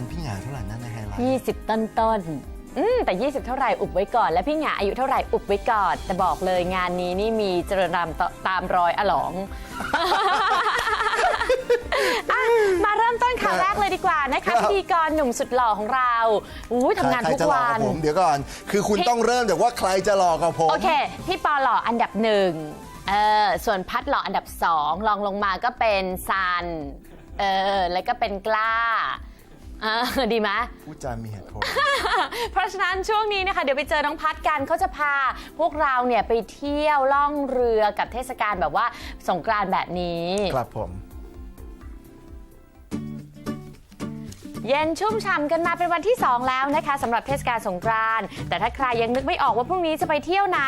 นพี่หงาเท่าไหร่นั่นในไฮไลท์ 20 ต้นต้นๆอืมแต่ 20 เท่าไหร่อุบไว้ก่อน และพี่หงาอายุเท่าไหร่อุบไว้ก่อน แต่บอกเลยงานนี้นี่มีเจริญรำต่อตามรอยอลอง อะมาเริ่มต้นข่าวแรกเลยดีกว่านะครัคะบ พิธีกรหนุ่มสุดหล่อของเราอุ้ยทำงานใครทุกจะหลอกวักับน ผมเดี๋ยวก่อน คือคุณพี่ต้องเริ่มจากว่าใครจะหลอกกับผม โอเค พี่ปอหล่ออันดับหนึ่งเออส่วนพัดหล่ออันดับสองรองลงมาก็เป็นซัน เออ แล้วก็เป็นกล้า เออดีไหมพูดจามีเหตุผล เพราะฉะนั้นช่วงนี้นะคะ เดี๋ยวไปเจอน้องพัดกันเขาจะพา พวกเราเนี่ยไปเที่ยวล่องเรือกับเทศกาลแบบว่าสงกรานต์แบบนี้ ครับผม เย็นชุ่มฉ่ำกันมาเป็นวันที่ 2 แล้วนะคะสำหรับเทศกาลสงกรานต์แต่ถ้าใครยังนึกไม่ออกว่าพรุ่งนี้จะไปเที่ยวไหน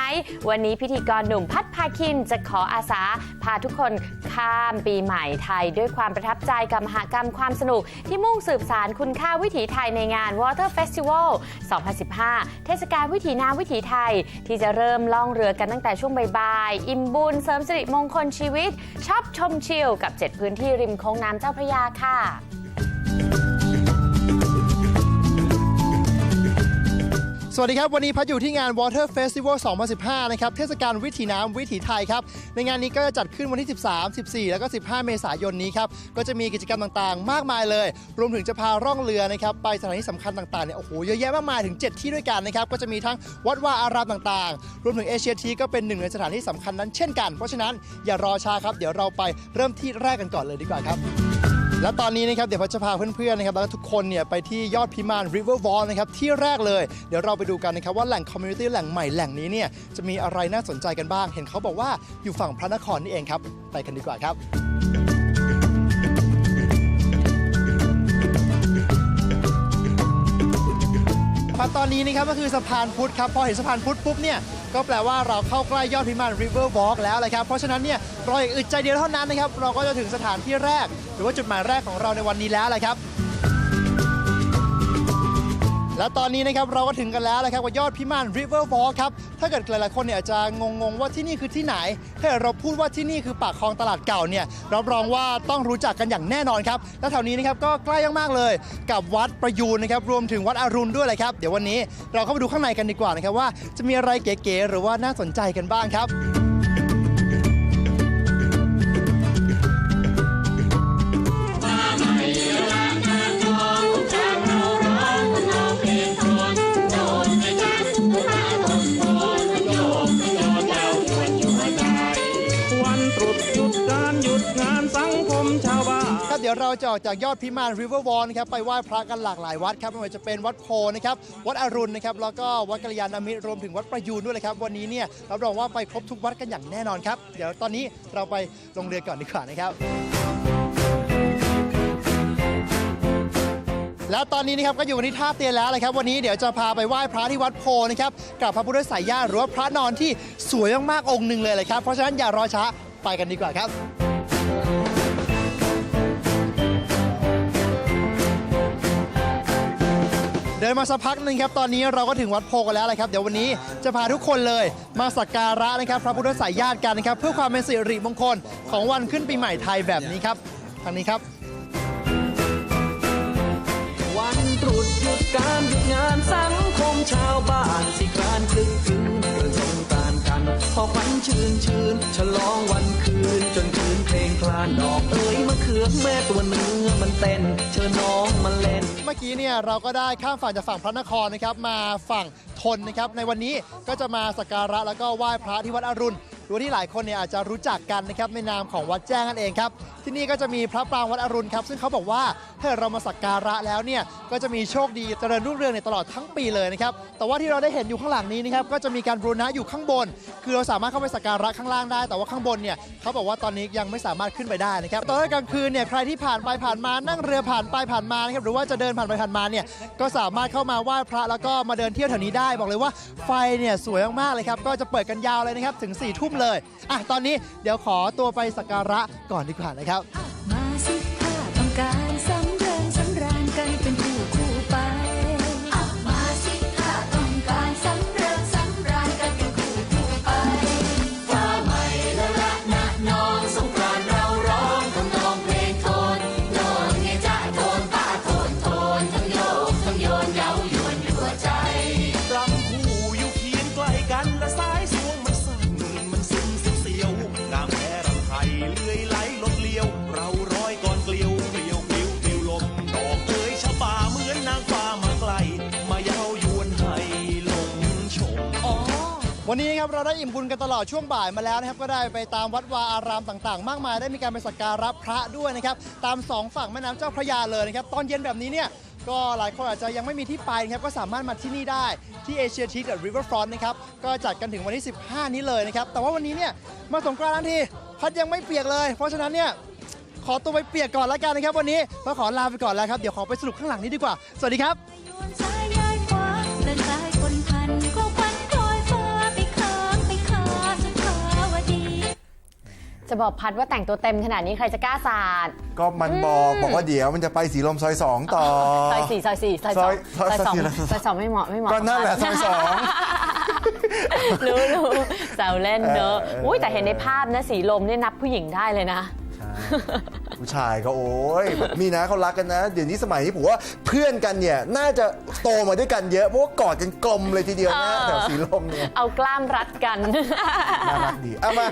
วันนี้พิธีกรหนุ่มพัดพาคินจะขออาสา พาทุกคนข้ามปีใหม่ไทย ด้วยความประทับใจกับมหากรรมความสนุก ที่มุ่งสืบสารคุณค่าวิถีไทยในงาน Water Festival 2015 เทศกาลวิถีน้ำวิถีไทย ที่จะเริ่มล่องเรือกันตั้งแต่ช่วงบ่ายๆอิ่มบุญเสริมสิริมงคลชีวิตชอบชมชิลกับ 7 พื้นที่ริมโค้งน้ำเจ้าพระยาค่ะ สวัสดีครับ วันนี้พัดอยู่ที่งาน Water Festival 2015 นะครับ เทศกาลวิถีน้ำวิถีไทยครับ ในงานนี้ก็จะจัดขึ้นวันที่ 13 14 แล้วก็ 15 เมษายนนี้ครับ ก็จะมีกิจกรรมต่างๆ มากมายเลย รวมถึงจะพาร่องเรือนะครับ ไปสถานที่สำคัญต่างๆ เนี่ย โอ้โห เยอะแยะมากมายถึง 7 ที่ด้วยกันนะครับ ก็จะมีทั้งวัดวาอารามต่างๆ รวมถึงเอเชียทีก็เป็นหนึ่งในสถานที่สำคัญนั้นเช่นกัน เพราะฉะนั้นอย่ารอช้าครับ เดี๋ยวเราไปเริ่มที่แรกกันก่อนเลยดีกว่าครับ และตอนนี้นะครับเดี๋ยวพัชจะพาเพื่อนๆนะครับแล้วก็ทุกคนเนี่ยไปที่ยอดพิมาน River Wall นะครับที่แรกเลยเดี๋ยวเราไปดูกันนะครับว่าแหล่งคอมมูนิตี้แหล่งใหม่แหล่งนี้เนี่ยจะมีอะไรน่าสนใจกันบ้าง เห็นเขาบอกว่าอยู่ฝั่งพระนครนี่เองครับ ไปกันดีกว่าครับ มาตอนนี้นะครับก็คือสะพานพุทธครับพอเห็นสะพานพุทธปุ๊บเนี่ย ก็แปลว่าเราเข้าใกล้ยอดพิมาน River Walk แล้วเลยครับ เพราะฉะนั้นเนี่ยรออีกอึดใจเดียวเท่านั้นนะครับ เราก็จะถึงสถานที่แรก หรือว่าจุดหมายแรกของเราในวันนี้แล้วเลยครับ และตอนนี้นะครับเราก็ถึงกันแล้วนะครับกับยอดพิมาน River Walk ครับ ถ้าเกิดหลายๆคนเนี่ยอาจจะงงๆว่าที่นี่คือที่ไหน ถ้าเกิดเราพูดว่าที่นี่คือปากคลองตลาดเก่าเนี่ยรับรองว่าต้องรู้จักกันอย่างแน่นอนครับ และแถวนี้นะครับก็ใกล้มากๆเลย กับวัดประยูนนะครับรวมถึงวัดอรุณด้วยเลยครับ เดี๋ยววันนี้เราเข้าไปดูข้างในกันดีกว่านะครับว่าจะมีอะไรเก๋ๆหรือว่าน่าสนใจกันบ้างครับ ยุดหยุดการหยุดงานสังคมชาวบ้าน ครับเดี๋ยวเราจะออกจากยอดพิมาน River Wall นะครับไปไหว้พระกันหลากหลายวัดครับไม่ว่าจะเป็นวัดโพนะครับวัดอรุณนะครับแล้วก็วัดกัลยาณมิตรรวมถึงวัดประยูนด้วยเลยครับวันนี้เนี่ยรับรองว่าไปครบทุกวัดกันอย่างแน่นอนครับเดี๋ยวตอนนี้เราไปลงเรือก่อนดีกว่านะครับ แล้วตอนนี้นะครับก็อยู่กันที่ท่าเตียนแล้วเลยครับ วันนี้เดี๋ยวจะพาไปไหว้พระที่วัดโพนะครับกับพระพุทธสายญาติหรือว่าพระนอนที่สวยมากๆองค์หนึ่งเลยเลยครับเพราะฉะนั้นอย่ารอช้า ไปกันดีกว่าครับเดินมาสักพักหนึ่งครับตอนนี้เราก็ถึงวัดโพกันแล้วเลยครับ เดี๋ยววันนี้จะพาทุกคนเลยมาสักการะนะครับ พระพุทธสายญาติกันนะครับ เพื่อความเป็นสิริมงคลของวันขึ้นปีใหม่ไทยแบบนี้ครับทางนี้ครับ วันตรุษหยุดการหยุดงานสังคมชาวบ้านสิกานคลึกครื้นเพื่อสงกรานต์กัน พอควันชื่นชื่นฉลองวันคืน จนคืนเพลงคลานดอกเอ้ยมะเขือแม่ตัวเนื้อมันเต้นเชิญน้องมาเล่น เมื่อกี้เนี่ยเราก็ได้ข้ามฝั่งจากฝั่งพระนครนะครับมาฝั่งทนนะครับในวันนี้ก็จะมาสักการะแล้วก็ไหว้พระที่วัดอรุณหรือที่หลายคนเนี่ยอาจจะรู้จักกันนะครับในนามของวัดแจ้งนั่นเองครับที่นี่ก็จะมีพระปรางวัดอรุณครับซึ่งเขาบอกว่าถ้าเรามาสักการะแล้วเนี่ยก็จะมีโชคดีเจริญรุ่งเรืองในตลอดทั้งปีเลยนะครับแต่ว่าที่เราได้เห็นอยู่ข้างหลังนี้นะครับก็จะมีการบูรณะอยู่ข้างบน คือเราสามารถเข้าไปสักการะข้างล่างได้ แต่ว่าข้างบนเนี่ยเขาบอกว่าตอนนี้ยังไม่สามารถขึ้นไปได้นะครับตอนกลางคืนเนี่ยใครที่ผ่านไปผ่านมานั่งเรือผ่านไปผ่านมานะครับหรือว่าจะเดินผ่านไปผ่านมาเนี่ยก็สามารถเข้ามาไหว้พระแล้วก็มาเดินเที่ยวแถวนี้ได้บอกเลยว่าไฟเนี่ยสวยมากๆเลยครับก็จะเปิดกันยาวเลยนะครับถึง4ี่ทุ่มเลยอะตอนนี้เดี๋ยวขอตัวไปสักการะก่อนดีกว่านะครับ มาสิถ้าต้องการ วันนี้ครับเราได้อิ่มบุญกันตลอดช่วงบ่ายมาแล้วนะครับก็ได้ไปตามวัดวาอารามต่างๆ มากมาย ได้มีการไปสักการะพระด้วยนะครับตามสองฝั่งแม่น้ำเจ้าพระยาเลยนะครับตอนเย็นแบบนี้เนี่ยก็หลายคนอาจจะยังไม่มีที่ไปนะครับก็สามารถมาที่นี่ได้ที่เอเชียทีกับริเวอร์ฟรอนต์นะครับก็จัดกันถึงวันที่ 15 นี้เลยนะครับแต่ว่าวันนี้เนี่ยมาสงกรานต์ทั้งทีพัดยังไม่เปียกเลย เพราะฉะนั้นเนี่ยขอตัวไปเปียกก่อนแล้วกันนะครับวันนี้ก็ขอลาไปก่อนแล้วครับเดี๋ยวขอไปสรุปข้างหลังนี้ดีกว่า สวัสดีครับ จะบอกพัดว่าแต่งตัวเต็มขนาดนี้ใครจะกล้าสาด ก็มันบอกบอกว่าเดี๋ยวมันจะไปสีลมซอยสองต่อซอยสี่ซอยสี่ซอยสองซอยซอยสองซอยสี่ซอยสองไม่เหมาะไม่เหมาะก็นั่นแหละซอยสองรู้รู้แซวเล่นเนอะเออเอออุ้ยแต่เห็นในภาพนะสีลมเนี่ยนับผู้หญิงได้เลยนะใช่ผู้ชายก็โอ้ยมีนะเขารักกันนะ เดี๋ยวนี้สมัยนี้ผมว่าเพื่อนกันเนี่ยน่าจะโตมาด้วยกันเยอะเพราะว่ากอดกันกลมเลยทีเดียวนะเออแถวสีลมเนี่ยเอากล้ามรัดกันน่ารักดีเอามา